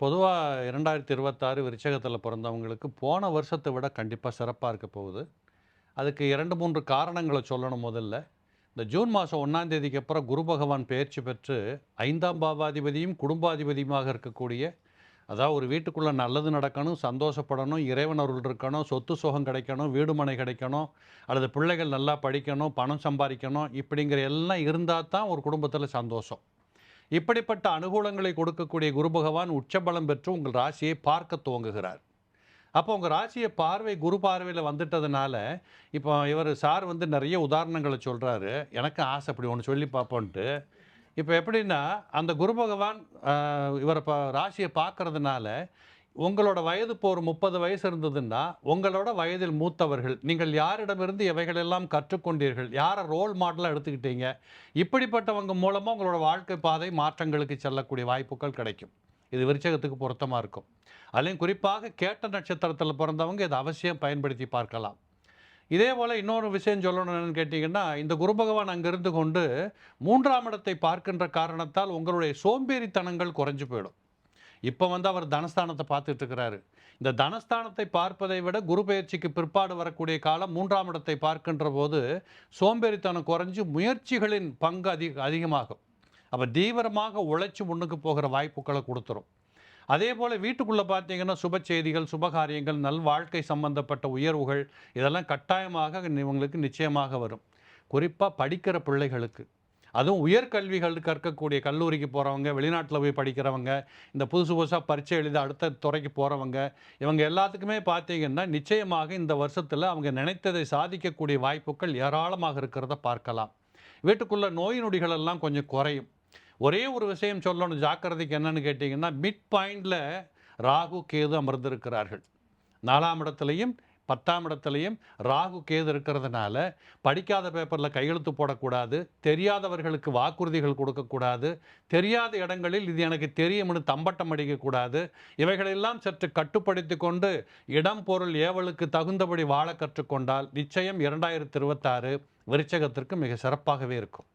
பொதுவாக இரண்டாயிரத்தி இருபத்தாறு விருச்சகத்தில் பிறந்தவங்களுக்கு போன வருஷத்தை விட கண்டிப்பாக சிறப்பாக இருக்க போகுது. அதுக்கு இரண்டு மூன்று காரணங்களை சொல்லணும் முதல்ல. இந்த ஜூன் மாதம் ஒன்றாம் தேதிக்கு அப்புறம் குரு பகவான் பயிற்சி பெற்று ஐந்தாம் பாவாதிபதியும் குடும்பாதிபதியுமாக இருக்கக்கூடிய அதாவது ஒரு வீட்டுக்குள்ளே நல்லது நடக்கணும் சந்தோஷப்படணும் இறைவன் அருள் இருக்கணும் சொத்து சுகம் கிடைக்கணும் வீடு மனை கிடைக்கணும் அல்லது பிள்ளைகள் நல்லா படிக்கணும் பணம் சம்பாதிக்கணும் இப்படிங்கிற எல்லாம் இருந்தால் தான் ஒரு குடும்பத்தில் சந்தோஷம். இப்படிப்பட்ட அனுகூலங்களை கொடுக்கக்கூடிய குரு பகவான் உச்சபலம் பெற்று உங்கள் ராசியை பார்க்க துவங்குகிறார். அப்போ உங்கள் ராசியை பார்வை குரு பார்வையில் வந்துட்டதுனால இப்போ இவர் சார் வந்து நிறைய உதாரணங்களை சொல்கிறாரு எனக்கு ஆசை அப்படி ஒன்று சொல்லி பார்ப்போன்ட்டு. இப்போ எப்படின்னா அந்த குரு பகவான் இவரை பா ராசியை பார்க்கறதுனால உங்களோட வயது இப்போ ஒரு முப்பது வயசு இருந்ததுன்னா உங்களோட வயதில் மூத்தவர்கள் நீங்கள் யாரிடமிருந்து இவைகளெல்லாம் கற்றுக்கொண்டீர்கள் யாரை ரோல் மாடலாக எடுத்துக்கிட்டீங்க இப்படிப்பட்டவங்க மூலமாக உங்களோட வாழ்க்கை பாதை மாற்றங்களுக்கு செல்லக்கூடிய வாய்ப்புகள் கிடைக்கும். இது விருச்சகத்துக்கு பொருத்தமாக இருக்கும். அதுலேயும் குறிப்பாக கேட்ட நட்சத்திரத்தில் பிறந்தவங்க இதை அவசியம் பயன்படுத்தி பார்க்கலாம். இதே போல் இன்னொரு விஷயம் சொல்லணும் என்னன்னு கேட்டிங்கன்னா இந்த குரு பகவான் அங்கிருந்து கொண்டு மூன்றாம் இடத்தை பார்க்கின்ற காரணத்தால் உங்களுடைய சோம்பேறித்தனங்கள் குறைஞ்சு போயிடும். இப்போ வந்து அவர் தனஸ்தானத்தை பார்த்துட்டு இருக்கிறாரு. இந்த தனஸ்தானத்தை பார்ப்பதை விட குரு பயிற்சிக்கு பிற்பாடு வரக்கூடிய காலம் மூன்றாம் இடத்தை பார்க்கின்ற போது சோம்பேறித்தனம் குறைஞ்சு முயற்சிகளின் பங்கு அதிக அதிகமாகும். அப்போ தீவிரமாக உழைச்சி முன்னுக்கு போகிற வாய்ப்புகளை கொடுத்துரும். அதே போல் வீட்டுக்குள்ளே பார்த்தீங்கன்னா சுப செய்திகள் சுபகாரியங்கள் நல் வாழ்க்கை சம்பந்தப்பட்ட உயர்வுகள் இதெல்லாம் கட்டாயமாக இவங்களுக்கு நிச்சயமாக வரும். குறிப்பாக படிக்கிற பிள்ளைகளுக்கு. அதுவும் உயர்கல்விகள் கற்கக்கூடிய கல்லூரிக்கு போகிறவங்க வெளிநாட்டில் போய் படிக்கிறவங்க இந்த புதுசு புதுசாக பரீட்சை எழுதி அடுத்த துறைக்கு போகிறவங்க இவங்க எல்லாத்துக்குமே பார்த்தீங்கன்னா நிச்சயமாக இந்த வருஷத்தில் அவங்க நினைத்ததை சாதிக்கக்கூடிய வாய்ப்புகள் ஏராளமாக இருக்கிறத பார்க்கலாம். வீட்டுக்குள்ளே நோய் நொடிகள் எல்லாம் கொஞ்சம் குறையும். ஒரே ஒரு விஷயம் சொல்லணும் ஜாக்கிரதைக்கு என்னன்னு கேட்டிங்கன்னா மிட் பாயிண்டில் ராகு கேது அமர்ந்திருக்கிறார்கள். நாலாம் இடத்துலையும் பத்தாம் இடத்துலையும் ராகு கேது இருக்கிறதுனால படிக்காத பேப்பரில் கையெழுத்து போடக்கூடாது. தெரியாதவர்களுக்கு வாக்குறுதிகள் கொடுக்கக்கூடாது. தெரியாத இடங்களில் இது எனக்கு தெரியும்னு தம்பட்டம் அடிக்கக்கூடாது. இவைகளெல்லாம் சற்று கட்டுப்படுத்தி கொண்டு இடம் பொருள் ஏவலுக்கு தகுந்தபடி வாழ கற்றுக்கொண்டால் நிச்சயம் இரண்டாயிரத்தி இருபத்தாறு விருச்சகத்திற்கு மிக சிறப்பாகவே இருக்கும்.